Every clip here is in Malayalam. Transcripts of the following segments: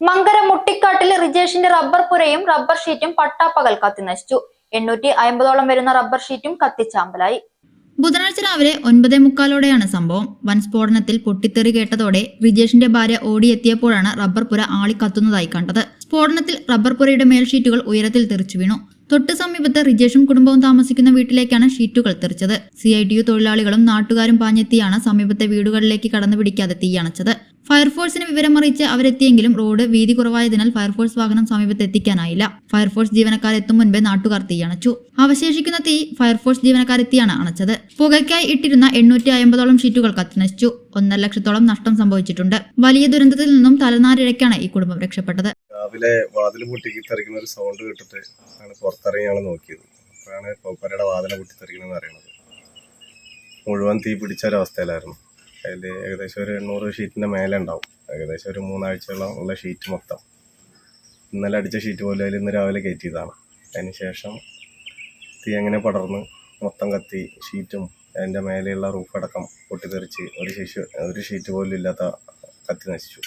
മങ്കര മുട്ടിക്കാട്ടിൽ റിജേഷിന്റെ റബ്ബർ പുരയും റബ്ബർ ഷീറ്റും പട്ടാപ്പകൽ കത്തി നശിച്ചു. എണ്ണൂറ്റി അമ്പതോളം വരുന്ന റബ്ബർ ഷീറ്റും കത്തിച്ചാമ്പലായി. ബുധനാഴ്ച രാവിലെ ഒൻപതേ മുക്കാലോടെയാണ് സംഭവം. വൻ സ്ഫോടനത്തിൽ പൊട്ടിത്തെറി കേട്ടതോടെ റിജേഷിന്റെ ഭാര്യ ഓടിയെത്തിയപ്പോഴാണ് റബ്ബർ പുര ആളിക്കത്തുന്നതായി കണ്ടത്. സ്ഫോടനത്തിൽ റബ്ബർ പുരയുടെ മേൽഷീറ്റുകൾ ഉയരത്തിൽ തെറിച്ചു വീണു. തൊട്ട് സമീപത്ത് റിജേഷും കുടുംബവും താമസിക്കുന്ന വീട്ടിലേക്കാണ് ഷീറ്റുകൾ തെറിച്ചത്. സി ഐ ടി യു തൊഴിലാളികളും നാട്ടുകാരും പാഞ്ഞെത്തിയാണ് സമീപത്തെ വീടുകളിലേക്ക് കടന്നു പിടിക്കാതെ തീയണച്ചത് ഫയർഫോഴ്സിന് വിവരമറിയിച്ച് അവരെത്തിയെങ്കിലും റോഡ് വീതി കുറവായതിനാൽ ഫയർഫോഴ്സ് വാഹനം സമീപത്ത് എത്തിക്കാനായില്ല ഫയർഫോഴ്സ് ജീവനക്കാർ എത്തും മുൻപേ നാട്ടുകാർ തീയണച്ചു അവശേഷിക്കുന്ന തീ ഫയർഫോഴ്സ് ജീവനക്കാരെത്തിയാണ് അണച്ചത്. പുകയ്ക്കായി ഇട്ടിരുന്ന എണ്ണൂറ്റി അമ്പതോളം ഷീറ്റുകൾ കത്തിനശിച്ചു. ഒന്നര ലക്ഷത്തോളം നഷ്ടം സംഭവിച്ചിട്ടുണ്ട്. വലിയ ദുരന്തത്തിൽ നിന്നും തലനാരിഴയ്ക്കാണ് ഈ കുടുംബം രക്ഷപ്പെട്ടത്. രാവിലെ വാതിൽ പൊട്ടിക്ക് തെറിക്കുന്ന ഒരു സൗണ്ട് കേട്ടിട്ട് ആണ് പുറത്തിറങ്ങിയാണ് നോക്കിയത്. അപ്പോഴാണ് കോപ്പരയുടെ പൊട്ടി തെറിക്കണമെന്ന് അറിയണത്. മുഴുവൻ തീ പിടിച്ച ഒരവസ്ഥയിലായിരുന്നു. അതിൽ ഏകദേശം ഒരു എണ്ണൂറ് ഷീറ്റിന്റെ മേലെ ഉണ്ടാവും. ഏകദേശം ഒരു മൂന്നാഴ്ചയോളം ഉള്ള ഷീറ്റ് മൊത്തം. ഇന്നലെ അടിച്ച ഷീറ്റ് പോലും അതിൽ ഇന്ന് രാവിലെ കയറ്റിയതാണ്. അതിന് ശേഷം തീ അങ്ങനെ പടർന്ന് മൊത്തം കത്തി ഷീറ്റും അതിന്റെ മേലെയുള്ള റൂഫടക്കം പൊട്ടിത്തെറിച്ച് ഒരു ശിശു ഒരു ഷീറ്റ് പോലും ഇല്ലാത്ത കത്തി നശിച്ചു.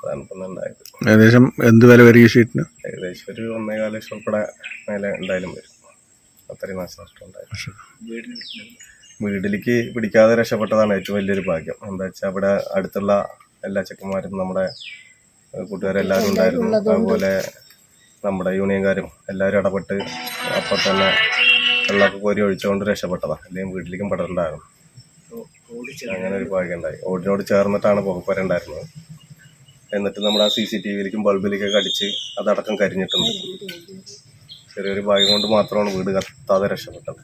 അതാണ് ഇപ്പം ഉണ്ടായത്. ഏകദേശം എന്ത് വില വരും ഈ ഷീറ്റിന്? ഏകദേശം ഒരു ഒന്നേകാല ലക്ഷം ഉൾപ്പെടെ മേലെ എന്തായാലും വരും. അത്രയും നാശനഷ്ടം ഉണ്ടായിരുന്നു വീട്ടിലേക്ക് പിടിക്കാതെ രക്ഷപ്പെട്ടതാണ് ഏറ്റവും വലിയൊരു ഭാഗ്യം. എന്താ വെച്ചാൽ അവിടെ അടുത്തുള്ള എല്ലാ ചെക്കന്മാരും നമ്മുടെ കൂട്ടുകാരെല്ലാവരും ഉണ്ടായിരുന്നു. അതുപോലെ നമ്മുടെ യൂണിയൻകാരും എല്ലാവരും ഇടപെട്ട് അപ്പം തന്നെ വെള്ളമൊക്കെ കോരി ഒഴിച്ചുകൊണ്ട് രക്ഷപ്പെട്ടതാണ്. അല്ലെങ്കിൽ വീട്ടിലേക്കും പെടണ്ടായിരുന്നു. അങ്ങനെ ഒരു ഭാഗ്യം ഉണ്ടായി ഓടിനോട് ചേർന്നിട്ടാണ് പുകപ്പര ഉണ്ടായിരുന്നത്. എന്നിട്ട് നമ്മുടെ ആ സി സി ടി വിയിലേക്കും ബൾബിലേക്കൊക്കെ അടിച്ച് അതടക്കം കരിഞ്ഞിട്ടുണ്ട്. ചെറിയൊരു ഭാഗ്യം കൊണ്ട് മാത്രമാണ് വീട് കത്താതെ രക്ഷപ്പെട്ടത്.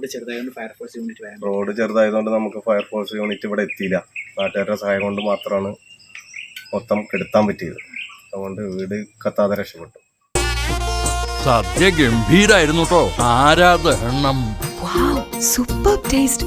റോഡ് ചെറുതായതുകൊണ്ട് ഫയർഫോഴ്സ് യൂണിറ്റ് വരാൻ റോഡ് ചെറുതായതുകൊണ്ട് നമുക്ക് ഫയർഫോഴ്സ് യൂണിറ്റ് ഇവിടെ എത്തിയില്ല. നാട്ടുകാരുടെ സഹായം കൊണ്ട് മാത്രമാണ് മൊത്തം കെടുത്താൻ പറ്റിയത്. അതുകൊണ്ട് വീട് കത്താതെ രക്ഷപ്പെട്ടു. സദ്യ ഗംഭീരായിരുന്നു കേട്ടോ ആരാധനം സൂപ്പർ ടേസ്റ്റ്